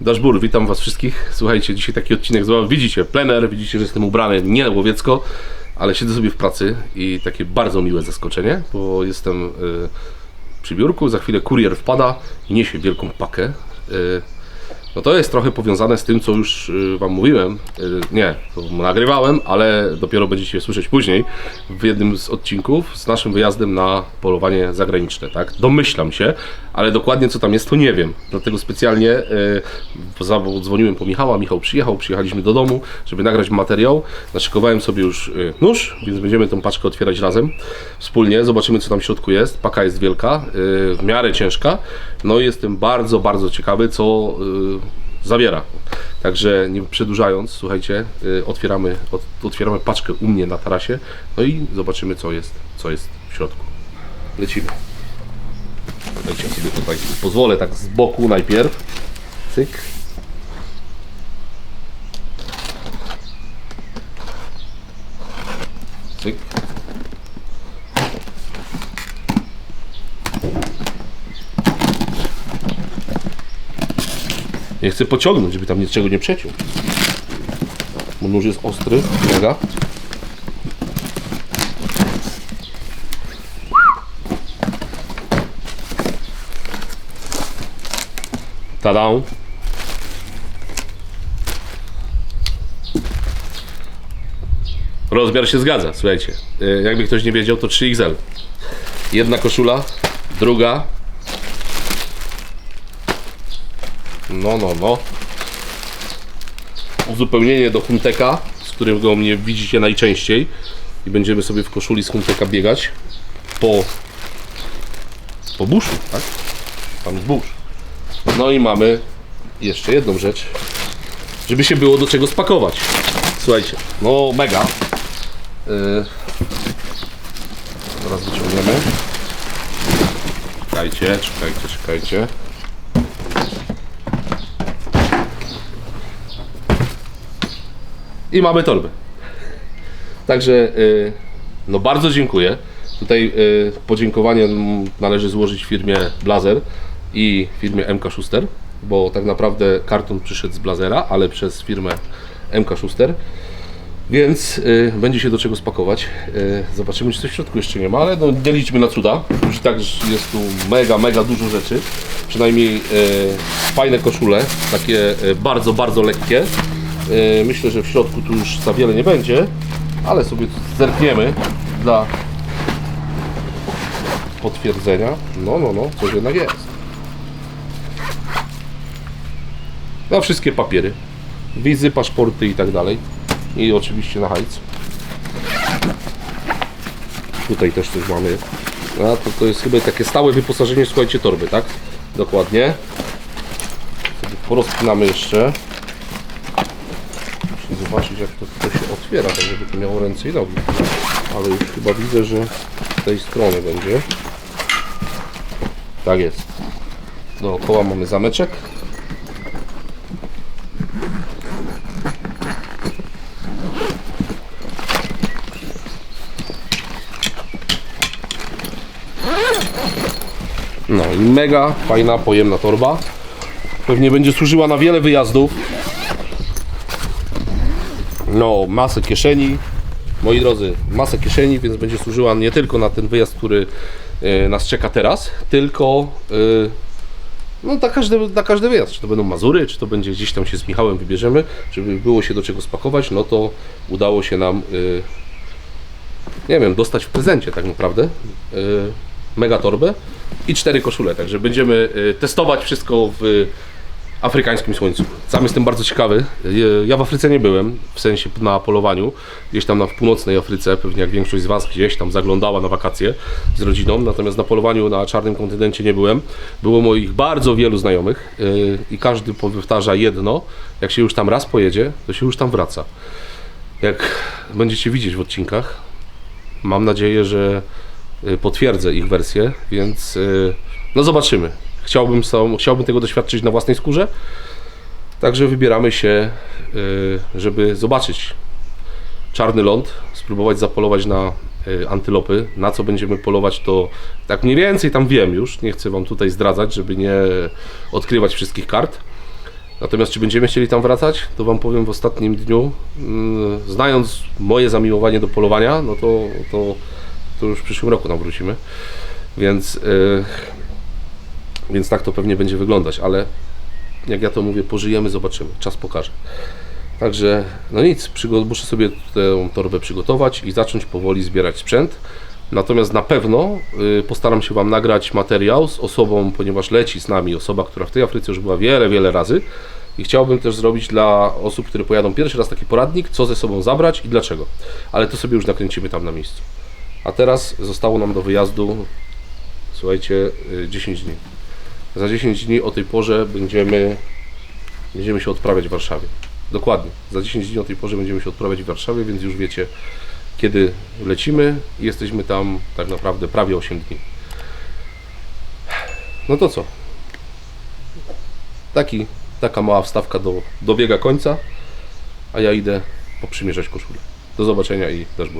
Dashbur, witam was wszystkich. Słuchajcie, dzisiaj taki odcinek z Widzicie, plener, widzicie, że jestem ubrany nie łowiecko, ale siedzę sobie w pracy i takie bardzo miłe zaskoczenie, bo jestem y, przy biurku, za chwilę kurier wpada i niesie wielką pakę. Y, no to jest trochę powiązane z tym, co już y, Wam mówiłem. Y, Nie, to nagrywałem, ale dopiero będziecie słyszeć później w jednym z odcinków z naszym wyjazdem na polowanie zagraniczne, tak? Domyślam się, ale dokładnie co tam jest, to nie wiem. Dlatego specjalnie y, dzwoniłem po Michała, Michał przyjechał, przyjechaliśmy do domu, żeby nagrać materiał. Naszykowałem sobie już nóż, więc będziemy tą paczkę otwierać razem, wspólnie. Zobaczymy, co tam w środku jest. Paka jest wielka, w miarę ciężka. No i jestem bardzo, bardzo ciekawy, co zawiera. Także nie przedłużając, słuchajcie, y, otwieramy, ot, otwieramy paczkę u mnie na tarasie, no i zobaczymy co jest, co jest w środku. Lecimy. Dajcie sobie tutaj pozwolę tak z boku najpierw. Cyk. Nie chcę pociągnąć, żeby tam niczego nie przeciął. Bo nóż jest ostry, mega. Tada! Rozmiar się zgadza, słuchajcie. Y, Jakby ktoś nie wiedział, to 3XL. Jedna koszula, druga. No, no, no. Uzupełnienie do Hunteka, z którego mnie widzicie najczęściej. I będziemy sobie w koszuli z Hunteka biegać po, po buszu, tak? Tam jest burz. No i mamy jeszcze jedną rzecz, żeby się było do czego spakować. Słuchajcie, no mega. Yy, zaraz wyciągniemy. Czekajcie, czekajcie, czekajcie. I mamy torbę. Także y, no bardzo dziękuję. Tutaj y, podziękowanie należy złożyć firmie Blazer i firmie MK Schuster, bo tak naprawdę karton przyszedł z Blazera, ale przez firmę MK Schuster. Więc y, będzie się do czego spakować. Y, zobaczymy, czy coś w środku jeszcze nie ma, ale no, nie liczmy na cuda. Już tak jest tu mega, mega dużo rzeczy. Przynajmniej y, fajne koszule, takie y, bardzo, bardzo lekkie. Y, myślę, że w środku tu już za wiele nie będzie, ale sobie zerkniemy dla potwierdzenia. No, no, no, coś jednak jest. Na wszystkie papiery. Wizy, paszporty i tak dalej. I oczywiście na hajc. Tutaj też coś mamy. A to, to jest chyba takie stałe wyposażenie, słuchajcie, torby, tak? Dokładnie. Sobie porozpinamy jeszcze. Zobaczyć, jak to, to się otwiera, tak żeby to miało ręce i nogi. Ale już chyba widzę, że z tej strony będzie. Tak jest. Dookoła mamy zameczek. No i mega fajna, pojemna torba. Pewnie będzie służyła na wiele wyjazdów. No, masę kieszeni. Moi drodzy, masę kieszeni, więc będzie służyła nie tylko na ten wyjazd, który e, nas czeka teraz, tylko e, no, na, każdy, na każdy wyjazd. Czy to będą Mazury, czy to będzie gdzieś tam się z Michałem wybierzemy, żeby było się do czego spakować, no to udało się nam, e, nie wiem, dostać w prezencie tak naprawdę mega torbę i cztery koszule. Także będziemy testować wszystko w afrykańskim słońcu. Sam jestem bardzo ciekawy. Ja w Afryce nie byłem, w sensie na polowaniu. Gdzieś tam na w północnej Afryce, pewnie jak większość z Was gdzieś tam zaglądała na wakacje z rodziną. Natomiast na polowaniu na czarnym kontynencie nie byłem. Było moich bardzo wielu znajomych yy, i każdy powtarza jedno. Jak się już tam raz pojedzie, to się już tam wraca. Jak będziecie widzieć w odcinkach, mam nadzieję, że y, potwierdzę ich wersję, więc y, no zobaczymy. Chciałbym, sam, chciałbym tego doświadczyć na własnej skórze, także wybieramy się, y, żeby zobaczyć czarny ląd, spróbować zapolować na y, antylopy. Na co będziemy polować, to tak mniej więcej tam wiem już. Nie chcę Wam tutaj zdradzać, żeby nie odkrywać wszystkich kart. Natomiast czy będziemy chcieli tam wracać, to Wam powiem w ostatnim dniu. Mm, Znając moje zamiłowanie do polowania, no to, to, to już w przyszłym roku tam wrócimy. Więc, yy, więc tak to pewnie będzie wyglądać, ale jak ja to mówię, pożyjemy, zobaczymy. Czas pokaże. Także, no nic, muszę sobie tę torbę przygotować i zacząć powoli zbierać sprzęt. Natomiast na pewno y, postaram się Wam nagrać materiał z osobą, ponieważ leci z nami osoba, która w tej Afryce już była wiele, wiele razy. I chciałbym też zrobić dla osób, które pojadą pierwszy raz taki poradnik, co ze sobą zabrać i dlaczego. Ale to sobie już nakręcimy tam na miejscu. A teraz zostało nam do wyjazdu, słuchajcie, y, 10 dni. Za 10 dni o tej porze będziemy, będziemy się odprawiać w Warszawie. Dokładnie. Za 10 dni o tej porze będziemy się odprawiać w Warszawie, więc już wiecie, kiedy lecimy i jesteśmy tam tak naprawdę prawie 8 dni. No to co? Taki, taka mała wstawka do, dobiega końca, a ja idę poprzymierzać koszulę. Do zobaczenia i deszcz